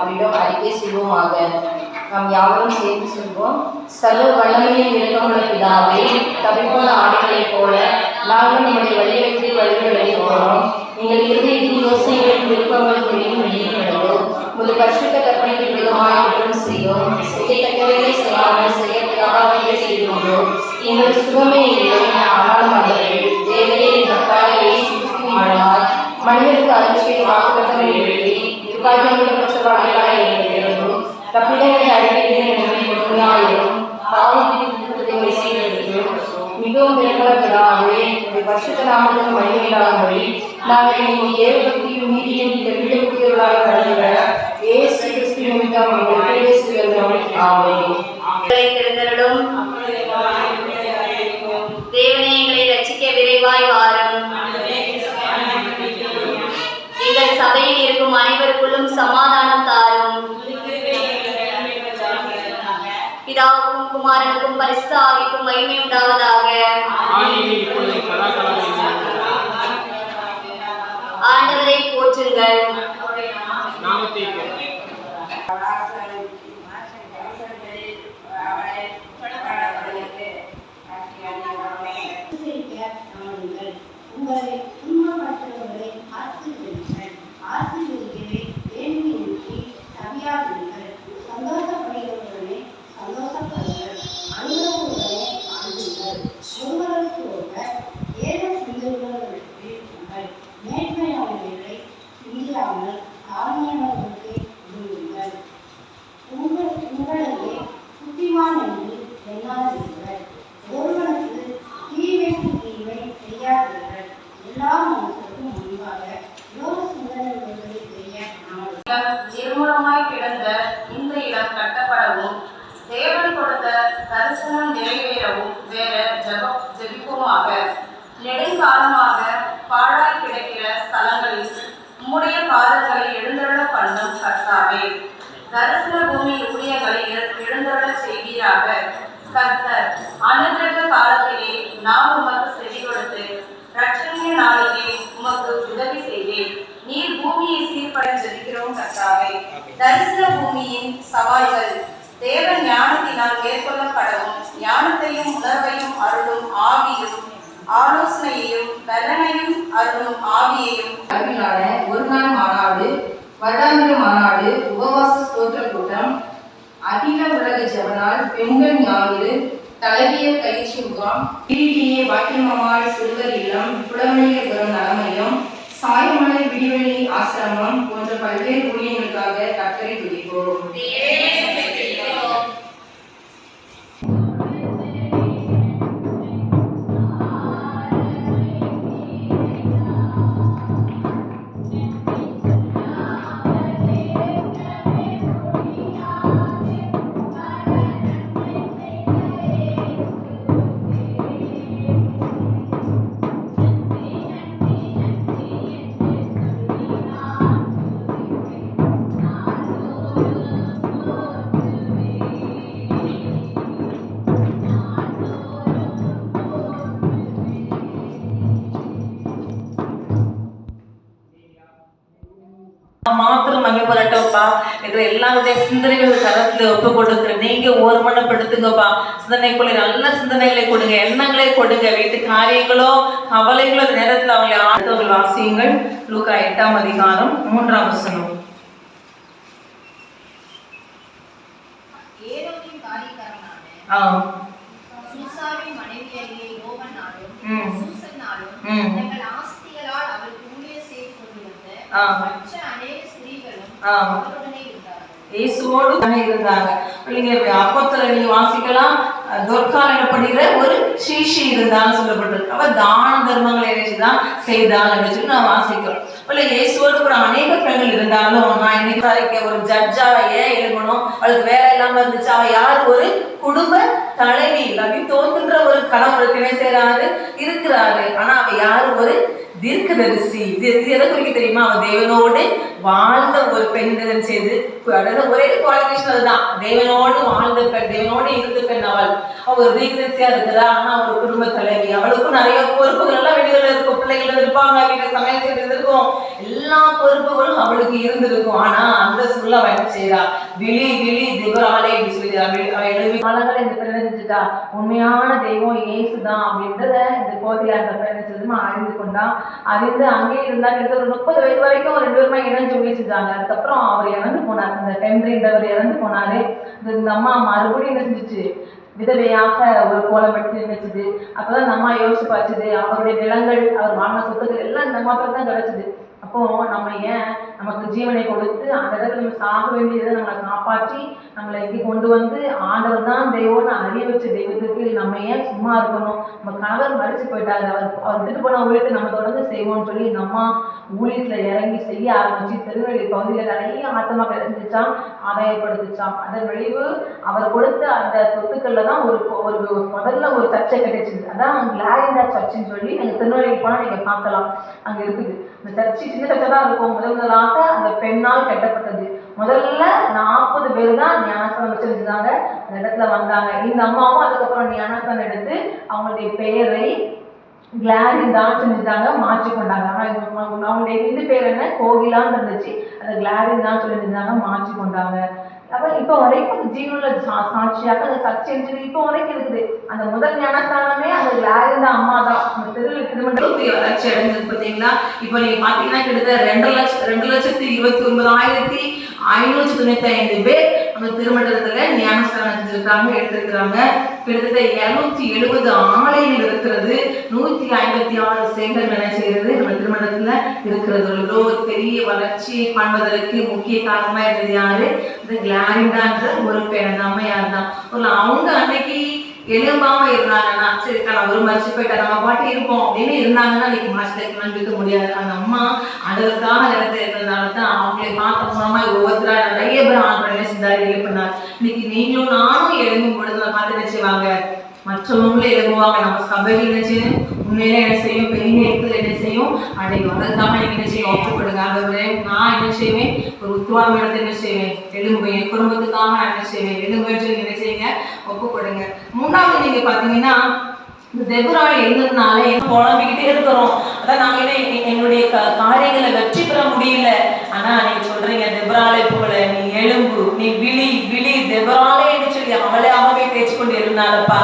அவரிடம் அறிக்கை செய்வோமாக. நாம் யாவரும் சேர்ந்து சொல்வோம் சர்வ வல்லமையில் இருக்கமுள்ள பிதாவே தவிப்போன ஆடைகளைப் போல நாங்கள் நம்முடைய வழிகளுக்கு வழிகளை போனோம் எங்கள் இருதயத்தின் யோசனைகளின் விருப்பங்களுக்குள்ளையும் வெளியே விடவும் முது பரிசுத்த கற்பனைக்கு விதமாக குற்றம் செய்யும் செய்யத்தக்கவைகளை செய்யாமல் செய்யத்தகாதவைகளை செய்துள்ளோம் எங்கள் சுகமே இல்லை. ஆனாலும் அவர்கள் இருக்கிறோம் தப்பிடங்களை கொடுமையாயிரும் பாவத்தின் மிகவும் விரும்புகிறாவே உடைய பரிசுத்த நாமத்தின் வழியில்லாதபடி நாங்கள் நீதியும் ஏசு எங்களை விரைவாய் வாரும் எங்கள் சபையில் இருக்கும் அனைவருக்குள்ளும் சமா பரிசுத்த ஆவிக்கும் மகிமை உண்டாவதாக ஆண்டவரை போற்றுங்கள் உங்களை துன்பப்பட்டவர்களை ஆசீர்வதிங்கள் ஆசீர்வதிக்கவே தரிசனம் நிறைவேறவும் வேற ஜெப ஜபிப்புமாக. நெடுங்காலமாக பாழாய் கிடக்கிற ஸ்தலங்களில் உம்முடைய பாதங்களை எழுந்தருள பண்ணும் கர்த்தாவே. தரிசன பூமி ஊழியர்களை எழுந்தருள செய்வீராக. கர்த்தர் அனுகிரக காலத்திலே நாம் உமக்கு செவி கொடுத்து ரட்சணிய நாளிலே உமக்கு உதவி செய்தேன் நீர் பூமியை சீர்பட ஜெபிக்கிறோம் கர்த்தாவே. தரிசன பூமியின் சவால்கள் தேவ ஞானத்தினால் மேற்கொள்ளப்படவும் ஞானத்தையும் உணர்வையும் அருளும் ஆவியும் ஆலோசனையையும் பலனையும் அருளும் ஆவியையும். அளவிலான ஒரு நாள் மாநாடு வருடாந்திர மாநாடு உபவாச ஸ்தோத்திர கூட்டம் அகில உலக ஜெபநாள் பெண்கள் ஞாயிறு தலைவியர் பயிற்சி முகாம் பிடிடிஏ பாக்கியம்மாள் சிறுவர் இல்லம் புலமணியபுரம் நலமையம் சாயமலை விடிவெளி ஆசிரமம் போன்ற பல்வேறு ஊழியங்களுக்காக கத்தரை துதிப்போம். மாத்திரம் மகிழ்படட்டோப்பா இருக்கிற எல்லாருடைய சிந்தனைகள் கரத்துல ஒப்பு கொடுக்குற நீங்க ஒருமனப்படுத்துங்கப்பா. சிந்தனைக்குள்ள நல்ல சிந்தனைகளை கொடுங்க எண்ணங்களை கொடுங்க. வீட்டு காரியங்களோ கவலைகளோ நேரத்துல அவங்களை ஆழ்த்தவர்கள் வாசியுங்கள். லூக்கா எட்டாம் அதிகாரம் மூன்றாம் வசனம். ஆ. சூசாவின் மனைவியாகிய யோவன் நாடும் இயேசுவோடு தானே இருந்தாங்க. நீங்க அப்பத்துல நீங்க வாசிக்கலாம். அஹ், தொற்கால் எனப்படுகிற ஒரு சீஷி இருந்தான்னு சொல்லப்பட்டிருக்கு. அவ தான தர்மங்களை நினைச்சுதான் செய்தாள் என்று நான் வாசிக்கிறோம். இல்லை இயேசுவோடு கூட அநேக பெண்கள் இருந்தாலும் நான் இன்னைக்கு வரைக்கும் ஒரு ஜட்ஜாவ ஏன் எழுகணும் அவளுக்கு வேலை இல்லாம இருந்துச்சு. அவ யார்? ஒரு குடும்ப தலைவி. அப்படின்னு தோன்றுன்ற ஒரு கணவருக்கு என்ன செய்யறாரு இருக்கிறாரு ஆனா அவ யாரு? ஒரு தீர்க்கதரிசி. இது இது எதை குறிக்க தெரியுமா? அவ தேவனோடு வாழ்ந்த ஒரு பெண்ணிடம் செய்து அதாவது ஒரே குவாலிஃபிகேஷன் அதுதான். தேவனோடு வாழ்ந்த பெண் தேவனோடு இருந்த பெண் அவள். அவள் தீர்க்கதரிசியா இருக்குதா ஆனா ஒரு குடும்ப தலைவி. அவளுக்கும் நிறைய பொறுப்புகள் எல்லாம் வெளியில இருக்கும். பிள்ளைகள் இருப்பாங்க வீட்டுல சமையல் செய்யறது இருக்கும் எல்லா பொறுப்புகளும் அவளுக்கு இருந்திருக்கும். ஆனா அந்த சொல்ல அவ என்ன செய்யறா விழி விழி திவராலே என்று சொல்லி அவள் எழுதி காலங்களை இந்த பெண் உண்மையான தெய்வம் இயேசுதான். அப்படின்றத இந்த கோதில அந்த பெண் அறிந்து கொண்டான் அது அறிந்து அங்கேயே இருந்தா கிட்டத்தட்ட ஒரு முப்பது வயது வரைக்கும் ரெண்டு பேருமே இணைஞ்சு ஊழி அதுக்கப்புறம் அவர் இறந்து போனார். அந்த ஹென்றின்றவர் இறந்து போனாரு. இந்த அம்மா மறுபடியும் என்ன செஞ்சுச்சு விதவையாக ஒரு கோலம் எடுத்து நினைச்சது அப்பதான் இந்த அம்மா யோசிச்சு பார்த்துது அவருடைய நிலங்கள் அவர் வாழ்ந்த சொத்துக்கள் எல்லாம் இந்த அம்மா தான் கிடைச்சது. அப்போ நம்ம ஏன் நமக்கு ஜீவனை கொடுத்து அந்த இடத்துல நம்ம சாக வேண்டியதை நம்மளை காப்பாற்றி நம்மளை இங்கே கொண்டு வந்து ஆண்டவர் தான் தெய்வம்னு அறிய வச்ச தெய்வத்துக்கு நம்ம ஏன் சும்மா இருக்கணும்? நம்ம கணவர் மறிச்சு போயிட்டாரு. அவர் அவர் விட்டுட்டு போன ஊழியத்தை நம்ம தொடர்ந்து செய்வோம்னு சொல்லி இந்த அம்மா ஊழியத்துல இறங்கி செய்ய ஆரம்பிச்சு திருநெல்வேலி பகுதியில் நிறைய ஆத்தமா கிடைச்சிச்சாம் ஆதாயப்படுத்துச்சாம் அதன் விளைவு அவர் கொடுத்த அந்த சொத்துக்கள்ல தான் ஒரு ஒரு முதல்ல ஒரு சர்ச்சை கிடைச்சிது. அதான் கிளாரிண்டா சர்ச்சுன்னு சொல்லி நீங்க திருநெல்வேலி போனா நீங்க பார்க்கலாம். அங்க இருக்குது. இந்த சர்ச்சு சின்ன சர்ச்சை தான் இருக்கும். முதல் முதலாக அந்த பெண்ணால் கட்டப்பட்டது. முதல்ல நாற்பது பேர் தான் ஞானஸ்தானம் வச்சிருந்தாங்க. அந்த இடத்துல வந்தாங்க. இந்த அம்மாவும் அதுக்கப்புறம் ஞானஸ்தானம் எடுத்து அவங்களுடைய பெயரை கிளாரி தான் செஞ்சுட்டாங்க மாற்றி கொண்டாங்க. ஆனால் அவங்களுடைய இந்து பேர் என்ன? கோகிலான்னு இருந்துச்சு. அந்த கிளாரி தான் சொல்லியிருந்தாங்க மாற்றி கொண்டாங்க. அப்ப இப்ப வரைக்கும் ஜீவனில் சா- சாட்சியாக அந்த சர்ச்சை இருந்தது இப்போ வரைக்கும் இருக்குது. அந்த முதல் ஞானஸ்தானமே அந்த கிளாரின் அம்மா தான் அந்த தெருவில் திருமணத்தில் வளர்ச்சி அடைஞ்சது பார்த்தீங்களா? இப்போ நீங்க பாத்தீங்கன்னா கிட்டத்தட்ட ரெண்டு லட்சம் ரெண்டு லட்சத்தி இருபத்தி ஒன்பதாயிரத்தி ஐநூற்றி தொண்ணூத்தி ஐந்து பேர் அந்த திருமண்டலத்துல ஞானஸ்தானம் செஞ்சிருக்காங்க எடுத்திருக்கிறாங்க. கிட்டத்தட்ட இருநூத்தி எழுபது ஆலயங்கள் இருக்கிறது. நூத்தி ஐம்பத்தி ஆறு சேகர் நினைச்சு செய்யறது இருக்கிறதோ. ஒரு பெரிய வளர்ச்சியை காண்பதற்கு முக்கிய காரணமா இருந்தது யாரு? இந்த கிளாரிண்டான்ற ஒரு பெண் அந்த தான் ஒரு அவங்க அன்னைக்கு எலும்பாம இருந்தாங்கன்னா சரி நான் ஒரு மறைச்சு போயிட்டா நம்ம பாட்டு இருப்போம் அப்படின்னு இருந்தாங்கன்னா இன்னைக்கு மாசத்துக்கு நம்பிக்க முடியாது. அந்த அம்மா அதற்காக இடத்துல இருந்ததுனால தான் அவங்களை பார்த்த மூலமா ஒவ்வொருத்தரா நிறைய பேர் ஆண்களை என்ன செஞ்சாரு எழுப்பினார் இன்னைக்கு நீங்களும் நானும் எழும்பும் பொழுது பார்த்து நினைச்சுவாங்க செய்வாங்க? மற்றவங்களும் இறங்குவாங்க நம்ம சபையில் என்ன செய்யும் உண்மையில என்ன செய்யும்? பெரிய இடத்துல என்ன செய்யும்? அடையும் அதற்காக நீங்க என்ன செய்யும்? ஒப்புப்படுங்க ஆண்டவரே நான் என்ன செய்வேன்? ஒரு உத்துவாரம் இடத்துல என்ன செய்வேன்? எழும்புவேன் என் குடும்பத்துக்காக நான் என்ன செய்வேன்? எழும்புவேன் சொல்லி என்ன செய்யுங்க? ஒப்புப்படுங்க மூணாவது நீங்க பாத்தீங்கன்னா இந்த தெபுரால் இருந்ததுனால என்ன குழம்பிக்கிட்டே இருக்கிறோம். அதான் நாங்க என்ன என்னுடைய க- காரியங்களை வெற்றி பெற முடியல. ஆனா நீங்க சொல்றீங்க தெபராலை போல நீ எலும்பு நீ விழி விழி தெபராலே என்று சொல்லி அவளே அவவே தேய்ச்சி கொண்டு இருந்தாலப்பா